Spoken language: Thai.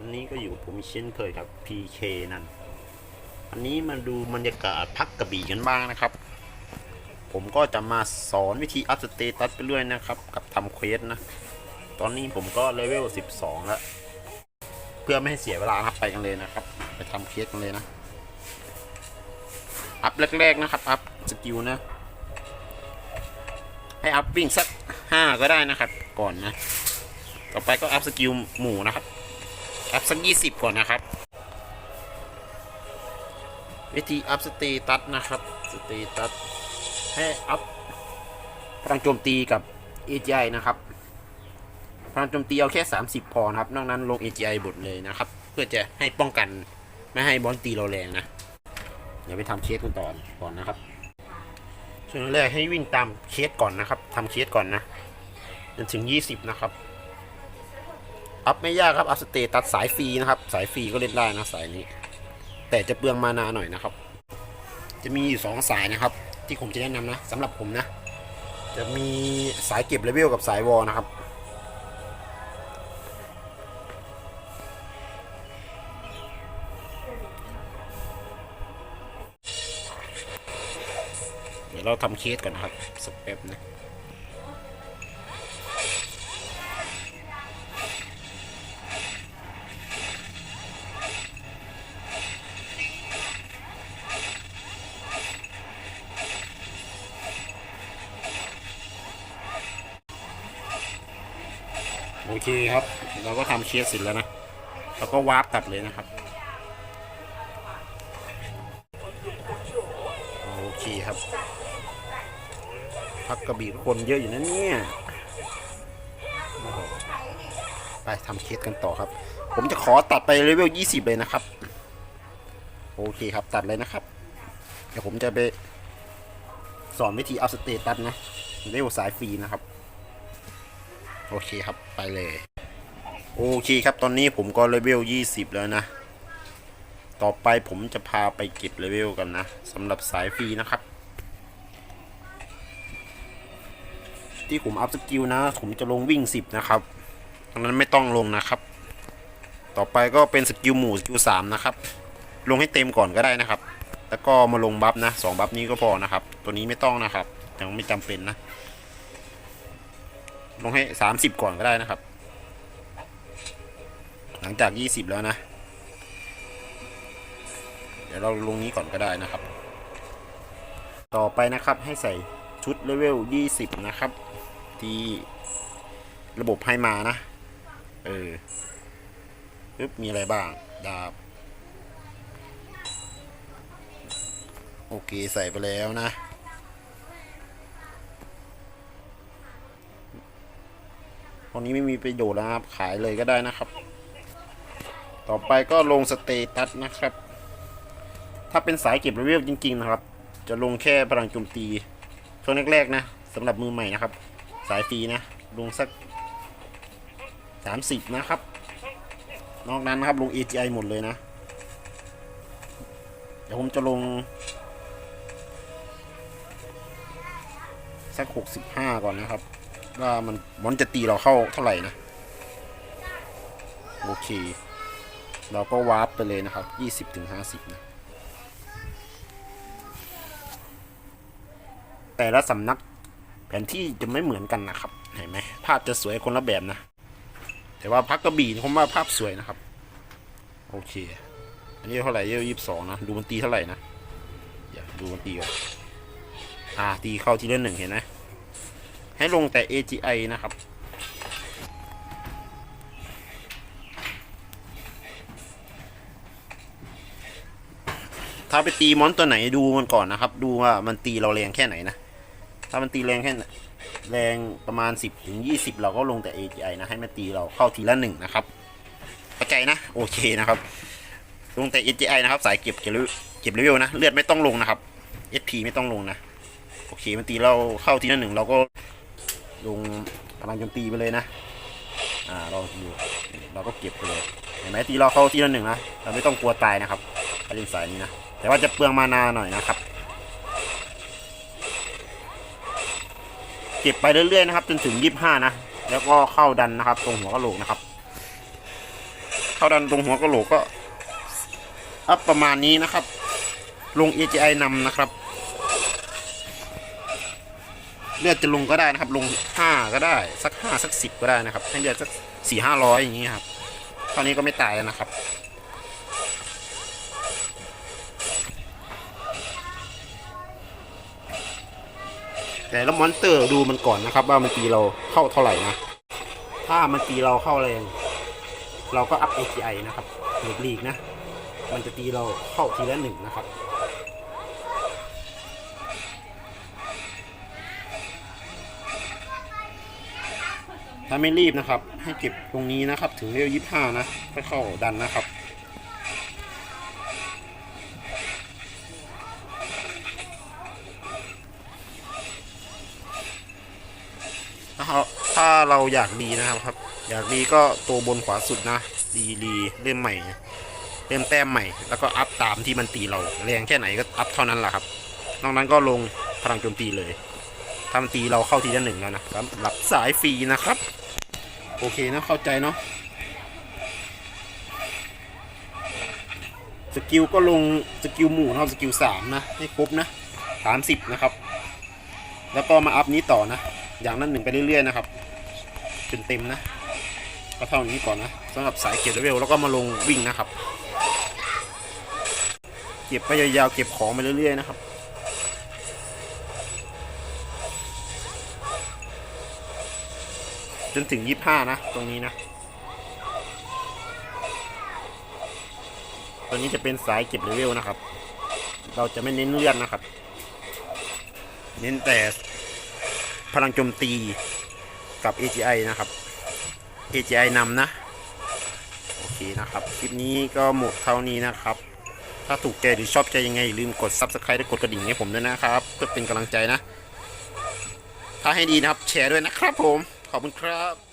วันนี้ก็อยู่ผมเช่นเคยครับ PK นั่น อันนี้มาดูบรรยากาศพักกระบี่กันบ้างนะครับ ผมก็จะมาสอนวิธีอัพสเตตัสไปเรื่อยนะครับ กับทำเควสนะ ตอนนี้ผมก็เลเวล 12 แล้ว เพื่อไม่ให้เสียเวลาครับไปกันเลยนะครับ ไปทำเควสกันเลยนะ อัพแรกๆนะครับ อัพสกิลนะ ให้อัพวิ่งสัก 5 ก็ได้นะครับ ก่อนนะ ต่อไปก็อัพสกิลหมู่นะครับ อัพสักยี่สิบก่อนนะครับ วิธีอัพสเตตัสนะครับสเตตัสให้อัพพลังโจมตีกับ AGI นะครับพลังโจมตีเอาแค่ 30 พอนะครับ นอกนั้นลง AGI บทเลยนะครับ เพื่อจะให้ป้องกันไม่ให้บอลตีเราแรงนะ เดี๋ยวไปทำเคสกันต่อก่อนนะครับส่วนแรกให้วิ่งตามเคสก่อนนะครับทำเคสก่อนนะจนถึง 20 นะครับ อัพไม่ยากครับอัพสเตตัสสายฟรีนะครับ สายฟรีก็เล่นได้นะสายนี้ แต่จะเปลืองมานาหน่อยนะครับ จะมีอยู่สองสายนะครับ ที่ผมจะแนะนำนะสำหรับผมนะ จะมีสายเก็บเลเวลกับสายวอลนะครับเดี๋ยวเราทำเคสก่อนนะครับสักแป๊บนะ โอเคครับ เราก็ทำเคสเสร็จแล้วนะเราก็วาร์ปกลับเลยนะครับ โอเคครับ พักกระบี่คนเยอะอยู่นะเนี่ยไปทำเคสกันต่อครับ ผมจะขอตัดไปเลเวล 20 เลยนะครับ โอเคครับตัดเลยนะครับ เดี๋ยวผมจะไปสอนวิธีอัพสเตตัสนะเลเวลสายฟรีนะครับ โอเคครับไปเลย โอเคครับตอนนี้ผมก็เลเวล20 แล้วนะ ต่อไปผมจะพาไปเก็บเลเวลกันนะสำหรับสายฟรีนะครับ ที่ผมอัพสกิลนะ ผมจะลงวิ่ง 10 นะครับดังนั้นไม่ต้องลงนะครับ ต่อไปก็เป็นสกิลหมู่สกิล3นะครับ ลงให้เต็มก่อนก็ได้นะครับ แล้วก็มาลงบัฟนะสองบัฟนี้ก็พอนะครับ ตัวนี้ไม่ต้องนะครับยังไม่จำเป็นนะ ลงให้สามสิบก่อนก็ได้นะครับ หลังจากยี่สิบแล้วนะ เดี๋ยวเราลงนี้ก่อนก็ได้นะครับ ต่อไปนะครับให้ใส่ชุดเลเวลยี่สิบนะครับ ที่ระบบให้มานะ เออปึ๊บมีอะไรบ้าง ดาบ โอเคใส่ไปแล้วนะ รงนี้ไม่มีประโยชน์แล้วนะครับ ขายเลยก็ได้นะครับ ต่อไปก็ลงสเตตัสนะครับ ถ้าเป็นสายเก็บเลเวลจริง ๆ นะครับ จะลงแค่พลังโจมตี ช่วงแรกๆนะสำหรับมือใหม่นะครับ สายฟรีนะ ลงสัก 30 นะครับ นอกนั้นนะครับลง AGI หมดเลยนะ เดี๋ยวผมจะลงสัก 65 ก่อนนะครับ ว่ามันมันจะตีเราเข้าเท่าไหร่นะ โอเค เราก็วาร์ปไปเลยนะครับ 20ถึง50 นะ แต่ละสำนักแผนที่จะไม่เหมือนกันนะครับ เห็นไหมภาพจะสวยคนละแบบนะ แต่ว่าพักกระบี่นี่ผมว่าภาพสวยนะครับ โอเค อันนี้เท่าไหร่เยอะยี่สิบสองนะ ดูมันตีเท่าไหร่นะอย่าดูมันตีก่อนอ่าตีเข้าทีละหนึ่งเห็นไหม ให้ลงแต่ AGI นะครับ ถ้าไปตีมอนตัวไหนดูมันก่อนนะครับ ดูว่ามันตีเราแรงแค่ไหนนะ ถ้ามันตีแรงแค่แรงประมาณ 10ถึง20 เราก็ลงแต่ AGI นะ ให้มันตีเราเข้าทีละหนึ่งนะครับเข้าใจนะ โอเคนะครับ ลงแต่ AGI นะครับ สายเก็บเก็บเก็บเลเวลนะ เลือดไม่ต้องลงนะครับ SP ไม่ต้องลงนะ โอเค มันตีเราเข้าทีละหนึ่งเราก็ ลงพลังโจมตีไปเลยนะ อ่าเราอยู่เราก็เก็บไปเลยเห็นไหมตีเราเข้าทีละหนึ่งนะเราไม่ต้องกลัวตายนะครับถ้าเล่นสายนี้นะแต่ว่าจะเปลืองมานาหน่อยนะครับ เก็บไปเรื่อยๆนะครับ จนถึงยี่บห้านะแล้วก็เข้าดันนะครับ ตรงหัวกะโหลกนะครับเท่าดันตรงหัวกะโหลกก็อัพประมาณนี้นะครับ ลง AGI นำนะครับ เลือดจะลงก็ได้นะครับ ลง5ก็ได้สัก5สัก10ก็ได้นะครับ ให้เลือดสัก4 5 0 0อย่างนี้ครับเท่านี้ก็ไม่ตายแล้วนะครับ แต่แล้วมอนสเตอร์ดูมันก่อนนะครับ ว่ามันตีเราเข้าเท่าไหร่นะ ถ้ามันตีเราเข้าแรง เราก็อัพ AGI นะครับหลีกลีกนะ มันจะตีเราเข้าทีละหนึ่งนะครับ ถ้าไม่รีบนะครับ ให้เก็บตรงนี้นะครับ ถึงเรียวยี่ห้านะค่อยเข้าดันนะครับถ้าเราถ้าเราอยากดีนะครับครับ อยากดีก็ตัวบนขวาสุดนะดีดีเล่มใหม่เล่มแต้มใหม่ แล้วก็อัพตามที่มันตีเราแรงแค่ไหนก็อัพเท่านั้นแหละครับ นอกนั้นก็ลงพลังโจมตีเลย ถ้ามันตีเราเข้าทีละหนึ่งแล้วนะครับสำหรับสายฟรีนะครับ โอเคนะเข้าใจเนาะสกิลก็ลงสกิลหมู่เท่าสกิลสามนะให้ครบนะสามสิบนะครับ แล้วก็มาอัพนี้ต่อนะ อย่างนั้นหนึ่งไปเรื่อยๆนะครับจนเต็มนะก็เท่านี้ก่อนนะสำหรับสายเก็บเลเวแล้วก็มาลงวิ่งนะครับ เก็บไปยาวๆเก็บของไปเรื่อยๆนะครับ นถึงยี่ห้านะ ตรงนี้นะ ตัวนี้จะเป็นสายเก็บเลเวลนะครับ เราจะไม่เน้นเลื่อดนะครับ เน้นแต่พลังโจมตีกับ AGI นะครับ AGI นำนะ โอเคนะครับ คลิปนี้ก็หมดเท่านี้นะครับ ถ้าถูกใจหรือชอบใจยังไง ลืมกด Subscribe และกดกระดิ่งให้ผมด้วยนะครับ เพื่อเป็นกำลังใจนะ ถ้าให้ดีนะครับ แชร์ด้วยนะครับผม ขอบคุณครับ